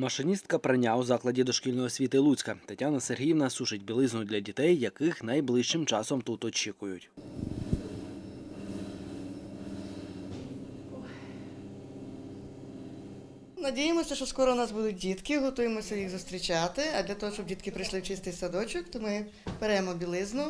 Машиністка прання у закладі дошкільної освіти Луцька Тетяна Сергіївна сушить білизну для дітей, яких найближчим часом тут очікують. Надіємося, що скоро у нас будуть дітки, готуємося їх зустрічати. А для того, щоб дітки прийшли в чистий садочок, то ми беремо білизну,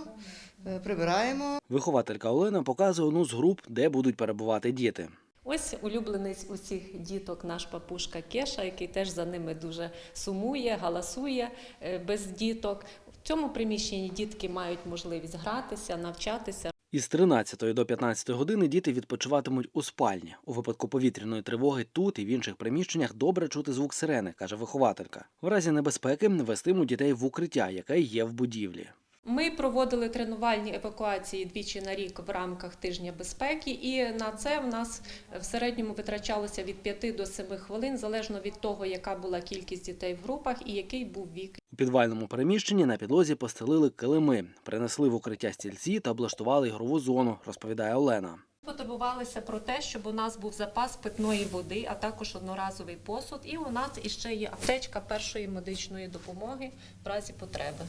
е, прибираємо. Вихователька Олена показує одну з груп, де будуть перебувати діти. Ось улюбленець усіх діток, наш папушка Кеша, який теж за ними дуже сумує, галасує е, без діток. В цьому приміщенні дітки мають можливість гратися, навчатися. Із 13 до 15 години діти відпочиватимуть у спальні. У випадку повітряної тривоги тут і в інших приміщеннях добре чути звук сирени, каже вихователька. В разі небезпеки вестимуть дітей в укриття, яке є в будівлі. Ми проводили тренувальні евакуації двічі на рік в рамках тижня безпеки, і на це в нас в середньому витрачалося від 5 до 7 хвилин, залежно від того, яка була кількість дітей в групах і який був вік У підвальному приміщенні на підлозі постелили килими, принесли в укриття стільці та облаштували ігрову зону, розповідає Олена. Потурбувалися про те, щоб у нас був запас питної води, а також одноразовий посуд. І у нас іще є аптечка першої медичної допомоги в разі потреби.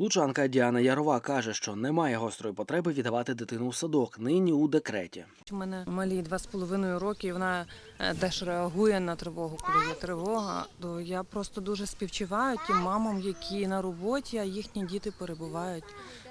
Лучанка Діана Ярова каже, що немає гострої потреби віддавати дитину в садок, нині у декреті. У мене малі два з половиною роки, і вона е, теж реагує на тривогу, коли є тривога. То я просто дуже співчуваю тим мамам, які на роботі, а їхні діти перебувають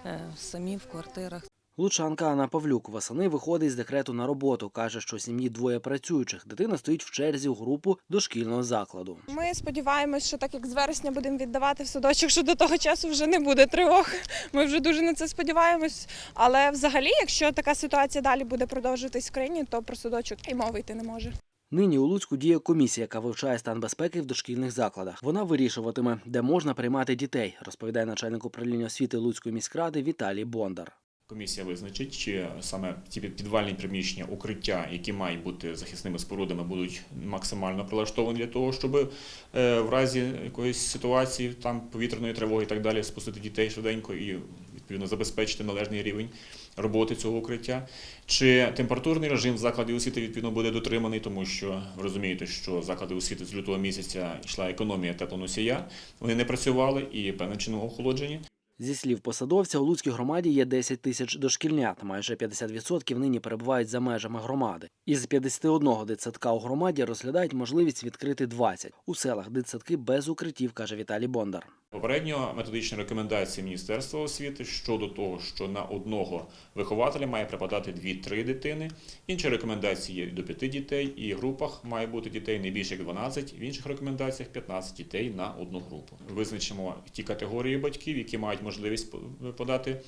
е, самі в квартирах. Лучанка Анна Павлюк восени виходить з декрету на роботу. каже, що сім'ї двоє працюючих. Дитина стоїть в черзі у групу дошкільного закладу. Ми сподіваємось, що так як з вересня будемо віддавати в садочок, що до того часу вже не буде тривог. Ми вже дуже на це сподіваємось. Але взагалі, якщо така ситуація далі буде продовжуватись в країні, то про садочок і мови йти не може. Нині у Луцьку діє комісія, яка вивчає стан безпеки в дошкільних закладах. Вона вирішуватиме, де можна приймати дітей, розповідає начальник управління освіти Луцької міськради Віталій Бондар. Комісія визначить, чи саме ті підвальні приміщення, укриття, які мають бути захисними спорудами, будуть максимально прилаштовані для того, щоб е, в разі якоїсь ситуації, там повітряної тривоги і так далі, спустити дітей швиденько і відповідно забезпечити належний рівень роботи цього укриття. Чи температурний режим в закладі освіти відповідно буде дотриманий, тому що ви розумієте, що заклади освіти з лютого місяця йшла економія теплоносія, вони не працювали і певним чином охолоджені. Зі слів посадовця, у Луцькій громаді є 10 тисяч дошкільнят. Майже 50% нині перебувають за межами громади. Із 51 дитсадка у громаді розглядають можливість відкрити 20. У селах дитсадки без укриттів, каже Віталій Бондар. Попередньо методичні рекомендації Міністерства освіти щодо того, що на одного вихователя має припадати 2-3 дитини. Інші рекомендації є до 5 дітей, і в групах має бути дітей не більше як 12, в інших рекомендаціях 15 дітей на одну групу. Визначимо ті категорії батьків, які мають можливість подати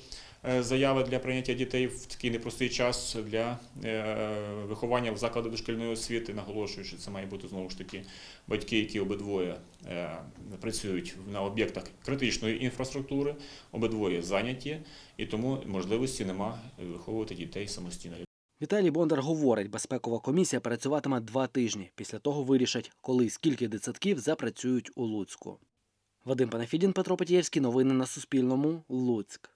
е, заяви для прийняття дітей в такий непростий час для е, виховання в заклади дошкільної освіти. Наголошую, що це має бути знову ж таки батьки, які обидвоє е, працюють на об'єктах критичної інфраструктури, обидвоє зайняті, і тому можливості нема виховувати дітей самостійно. Віталій Бондар говорить, безпекова комісія працюватиме два тижні. Після того вирішать, коли і скільки дитсадків запрацюють у Луцьку. Вадим Панафідін, Петро Петєвський. Новини на Суспільному. Луцьк.